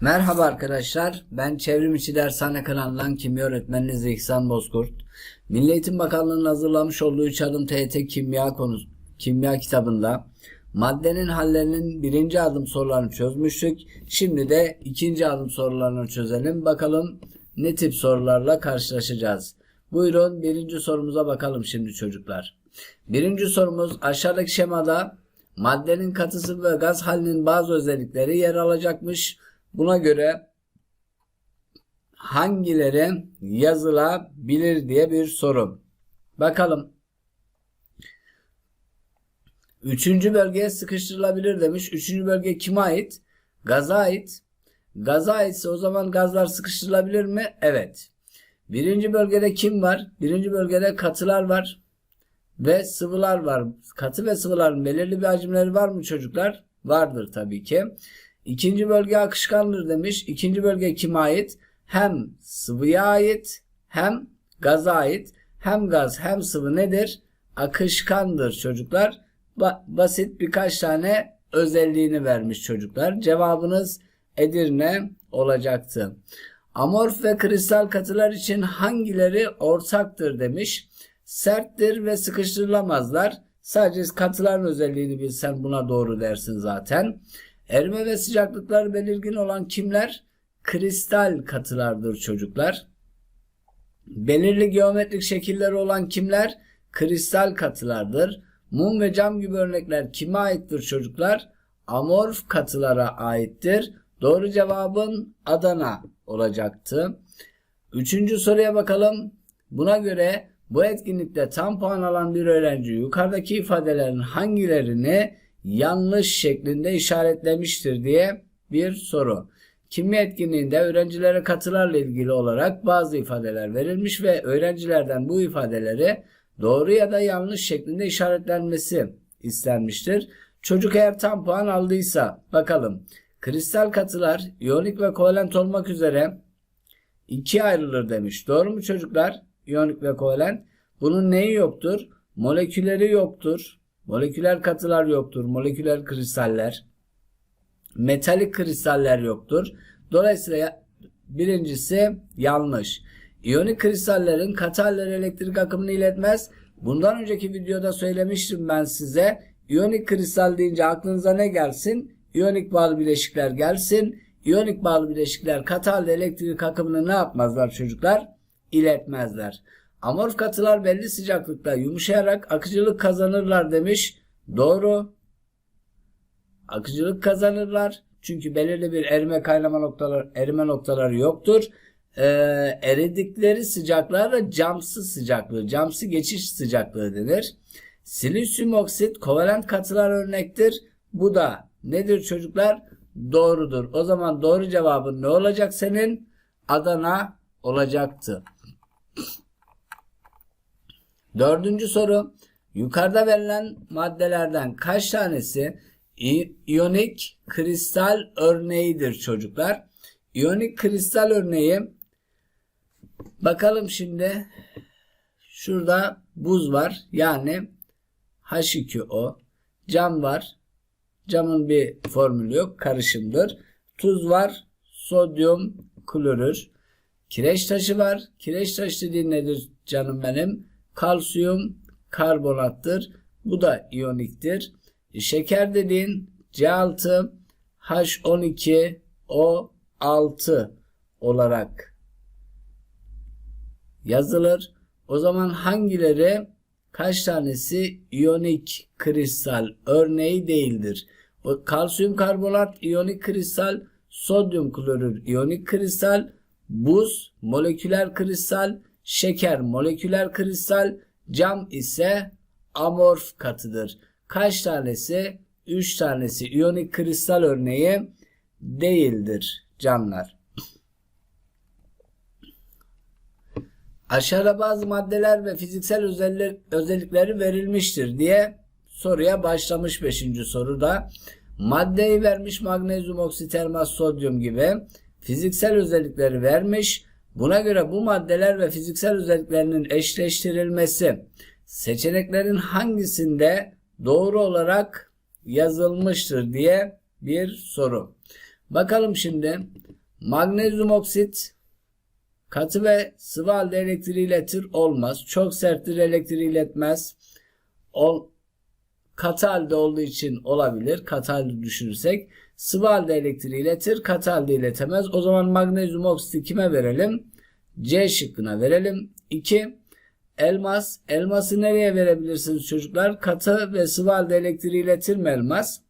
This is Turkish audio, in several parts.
Merhaba arkadaşlar. Ben Çevrim İçi Dershane kanalından kimya öğretmeniniz İhsan Bozkurt. Milli Eğitim Bakanlığı'nın hazırlamış olduğu 3 adım TYT kimya konusu kimya kitabında maddenin hallerinin birinci adım sorularını çözmüştük. Şimdi de ikinci adım sorularını çözelim. Bakalım ne tip sorularla karşılaşacağız. Buyurun birinci sorumuza bakalım şimdi çocuklar. Birinci sorumuz aşağıdaki şemada maddenin katısı ve gaz halinin bazı özellikleri yer alacakmış. Buna göre hangileri yazılabilir diye bir soru. Bakalım. Üçüncü bölgeye sıkıştırılabilir demiş. Üçüncü bölge kime ait? Gaza ait. Gaza aitse o zaman gazlar sıkıştırılabilir mi? Evet. Birinci bölgede kim var? Birinci bölgede katılar var. Ve sıvılar var. Katı ve sıvıların belirli bir hacimleri var mı çocuklar? Vardır tabii ki. İkinci bölge akışkandır demiş. İkinci bölge kime ait? Hem sıvıya ait hem gaza ait. Hem gaz hem sıvı nedir? Akışkandır çocuklar. Ba- basit birkaç tane özelliğini vermiş çocuklar. Cevabınız Edirne olacaktı. Amorf ve kristal katılar için hangileri ortaktır demiş. Serttir ve sıkıştırılamazlar. Sadece katıların özelliğini bilsen buna doğru dersin zaten. Erime ve sıcaklıklar belirgin olan kimler? Kristal katılardır çocuklar. Belirli geometrik şekilleri olan kimler? Kristal katılardır. Mum ve cam gibi örnekler kime aittir çocuklar? Amorf katılara aittir. Doğru cevabın Adana olacaktı. Üçüncü soruya bakalım. Buna göre bu etkinlikte tam puan alan bir öğrenci yukarıdaki ifadelerin hangilerini yanlış şeklinde işaretlemiştir diye bir soru. Kimya etkinliğinde öğrencilere katılarla ilgili olarak bazı ifadeler verilmiş ve öğrencilerden bu ifadeleri doğru ya da yanlış şeklinde işaretlenmesi istenmiştir. Çocuk eğer tam puan aldıysa bakalım. Kristal katılar iyonik ve kovalent olmak üzere ikiye ayrılır demiş. Doğru mu çocuklar? İyonik ve kovalent. Bunun neyi yoktur? Molekülleri yoktur. Moleküler katılar yoktur. Moleküler kristaller. Metalik kristaller yoktur. Dolayısıyla birincisi yanlış. İyonik kristallerin katı halleri elektrik akımını iletmez. Bundan önceki videoda söylemiştim ben size. İyonik kristal deyince aklınıza ne gelsin? İyonik bağlı bileşikler gelsin. İyonik bağlı bileşikler katı halde elektrik akımını ne yapmazlar çocuklar? İletmezler. Amorf katılar belli sıcaklıkta yumuşayarak akıcılık kazanırlar demiş. Doğru. Akıcılık kazanırlar. Çünkü belirli bir erime kaynama noktaları, erime noktaları yoktur. Ee, eridikleri sıcaklığa da camsı sıcaklığı, camsı geçiş sıcaklığı denir. Silisyum oksit kovalent katılar örnektir. Bu da nedir çocuklar? Doğrudur. O zaman doğru cevabın ne olacak senin? Adana olacaktı. Dördüncü soru. Yukarıda verilen maddelerden kaç tanesi iyonik kristal örneğidir çocuklar? İyonik kristal örneği bakalım şimdi. Şurada buz var yani H2O cam var. Camın bir formülü yok karışımdır. Tuz var sodyum klorür. Kireç taşı var. Kireç taşı dediğin nedir canım benim kalsiyum karbonattır. Bu da iyoniktir. Şeker dediğin C6 H12 O6 olarak yazılır. O zaman hangileri kaç tanesi iyonik kristal örneği değildir? O kalsiyum karbonat iyonik kristal, sodyum klorür iyonik kristal, buz moleküler kristal, Şeker moleküler kristal, cam ise amorf katıdır. Kaç tanesi? 3 tanesi iyonik kristal örneği değildir canlar. Aşağıda bazı maddeler ve fiziksel özellikleri verilmiştir diye soruya başlamış 5. soruda. Maddeyi vermiş magnezyum oksitermaz sodyum gibi fiziksel özellikleri vermiş. Buna göre bu maddeler ve fiziksel özelliklerinin eşleştirilmesi seçeneklerin hangisinde doğru olarak yazılmıştır diye bir soru. Bakalım şimdi. Magnezyum oksit katı ve sıvı halde elektriği iletir olmaz. Çok serttir elektriği iletmez. Ol, katı halde olduğu için olabilir. Katı halde düşünürsek. Sıvı halde elektriği iletir. Katı halde iletemez. O zaman magnezyum oksiti kime verelim? C şıkkına verelim. 2. Elmas. Elması nereye verebilirsiniz çocuklar? Katı ve sıvı halde elektriği iletir mi elmas?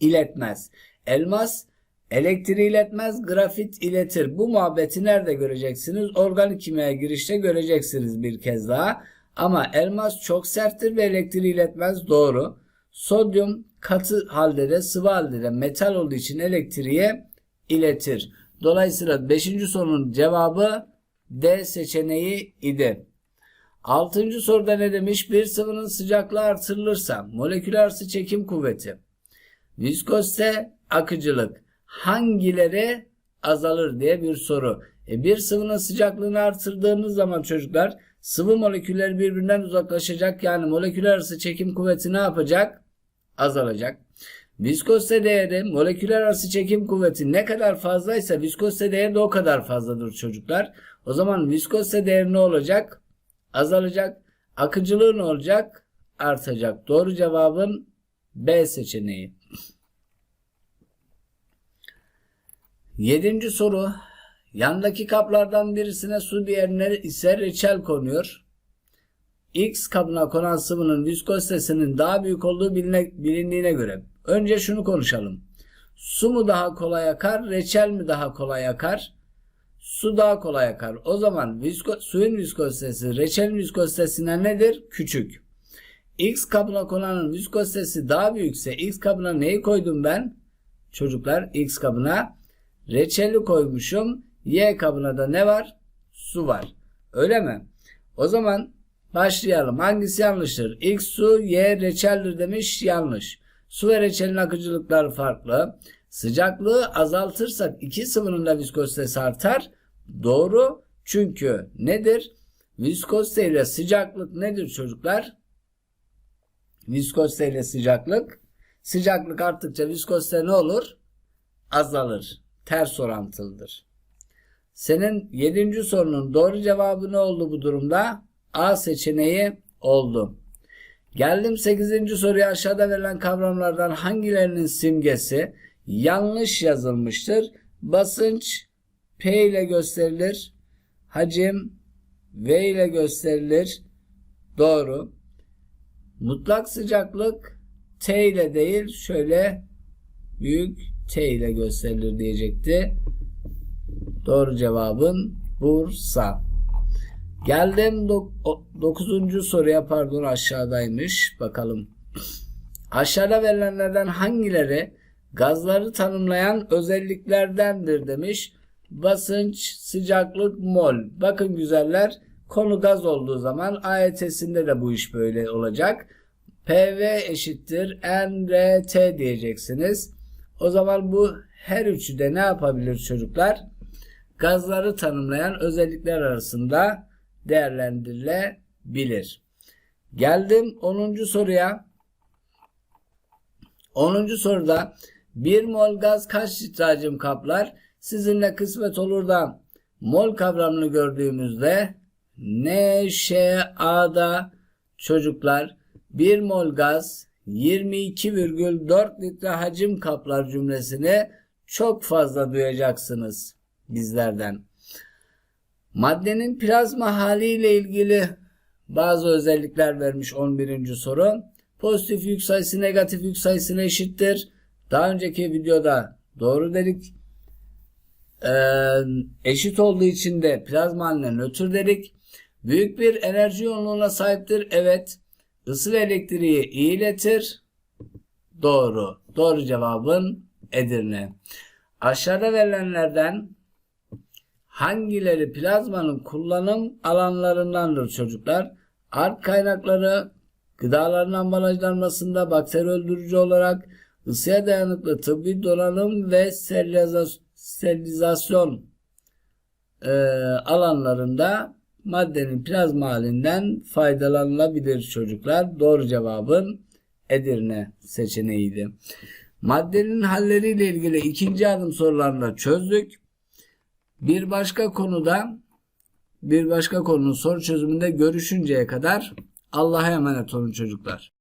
İletmez. Elmas elektriği iletmez, grafit iletir. Bu muhabbeti nerede göreceksiniz? Organik kimyaya girişte göreceksiniz bir kez daha. Ama elmas çok serttir ve elektriği iletmez. Doğru. Sodyum katı halde de sıvı halde de metal olduğu için elektriğe iletir. Dolayısıyla 5. sorunun cevabı D seçeneği idi. 6. soruda ne demiş? Bir sıvının sıcaklığı artırılırsa moleküler ısı çekim kuvveti, viskozite, akıcılık hangileri azalır diye bir soru. E bir sıvının sıcaklığını artırdığınız zaman çocuklar sıvı moleküller birbirinden uzaklaşacak. Yani moleküler ısı çekim kuvveti ne yapacak? Azalacak. Viskozite değeri moleküler ısı çekim kuvveti ne kadar fazlaysa viskozite değeri de o kadar fazladır çocuklar. O zaman viskozite değeri ne olacak? Azalacak. Akıcılığı ne olacak? Artacak. Doğru cevabın B seçeneği. Yedinci soru. Yandaki kaplardan birisine su diğerine ise reçel konuyor. X kabına konan sıvının viskozitesinin daha büyük olduğu biline, bilindiğine göre önce şunu konuşalım. Su mu daha kolay akar, reçel mi daha kolay akar? Su daha kolay akar. O zaman visko, suyun viskozitesi reçelin viskozitesinden nedir? Küçük. X kabına konanın viskozitesi daha büyükse X kabına neyi koydum ben? Çocuklar X kabına reçeli koymuşum. Y kabına da ne var? Su var. Öyle mi? O zaman başlayalım. Hangisi yanlıştır? X su, Y reçeldir demiş. Yanlış. Su ve reçelin akıcılıkları farklı. Sıcaklığı azaltırsak iki sıvının da viskozitesi artar. Doğru. Çünkü nedir? Viskozite ile sıcaklık nedir çocuklar? Viskozite ile sıcaklık. Sıcaklık arttıkça viskozite ne olur? Azalır. Ters orantılıdır. Senin yedinci sorunun doğru cevabı ne oldu bu durumda? A seçeneği oldu. Geldim 8. soruya aşağıda verilen kavramlardan hangilerinin simgesi yanlış yazılmıştır? Basınç P ile gösterilir. Hacim V ile gösterilir. Doğru. Mutlak sıcaklık T ile değil şöyle büyük T ile gösterilir diyecekti. Doğru cevabın Bursa. Geldim 9. soruya pardon aşağıdaymış. Bakalım. Aşağıda verilenlerden hangileri gazları tanımlayan özelliklerdendir demiş. Basınç, sıcaklık, mol. Bakın güzeller konu gaz olduğu zaman AYT'sinde de bu iş böyle olacak. PV eşittir NRT diyeceksiniz. O zaman bu her üçü de ne yapabilir çocuklar? Gazları tanımlayan özellikler arasında değerlendirilebilir. Geldim 10. soruya. 10. soruda 1 mol gaz kaç litre hacim kaplar? Sizinle kısmet olur da mol kavramını gördüğümüzde NŞA'da çocuklar 1 mol gaz 22,4 litre hacim kaplar cümlesini çok fazla duyacaksınız bizlerden. Maddenin plazma haliyle ilgili bazı özellikler vermiş 11. soru. Pozitif yük sayısı negatif yük sayısına eşittir. Daha önceki videoda doğru dedik. Ee, eşit olduğu için de plazma haline nötr dedik. Büyük bir enerji yoğunluğuna sahiptir. Evet. Isı ve elektriği iletir. Doğru. Doğru cevabın Edirne. Aşağıda verilenlerden hangileri plazmanın kullanım alanlarındandır çocuklar? Art kaynakları gıdaların ambalajlanmasında bakteri öldürücü olarak ısıya dayanıklı tıbbi donanım ve sterilizasyon e, alanlarında maddenin plazma halinden faydalanılabilir çocuklar. Doğru cevabın Edirne seçeneğiydi. Maddenin halleriyle ilgili ikinci adım sorularını çözdük. Bir başka konuda bir başka konunun soru çözümünde görüşünceye kadar Allah'a emanet olun çocuklar.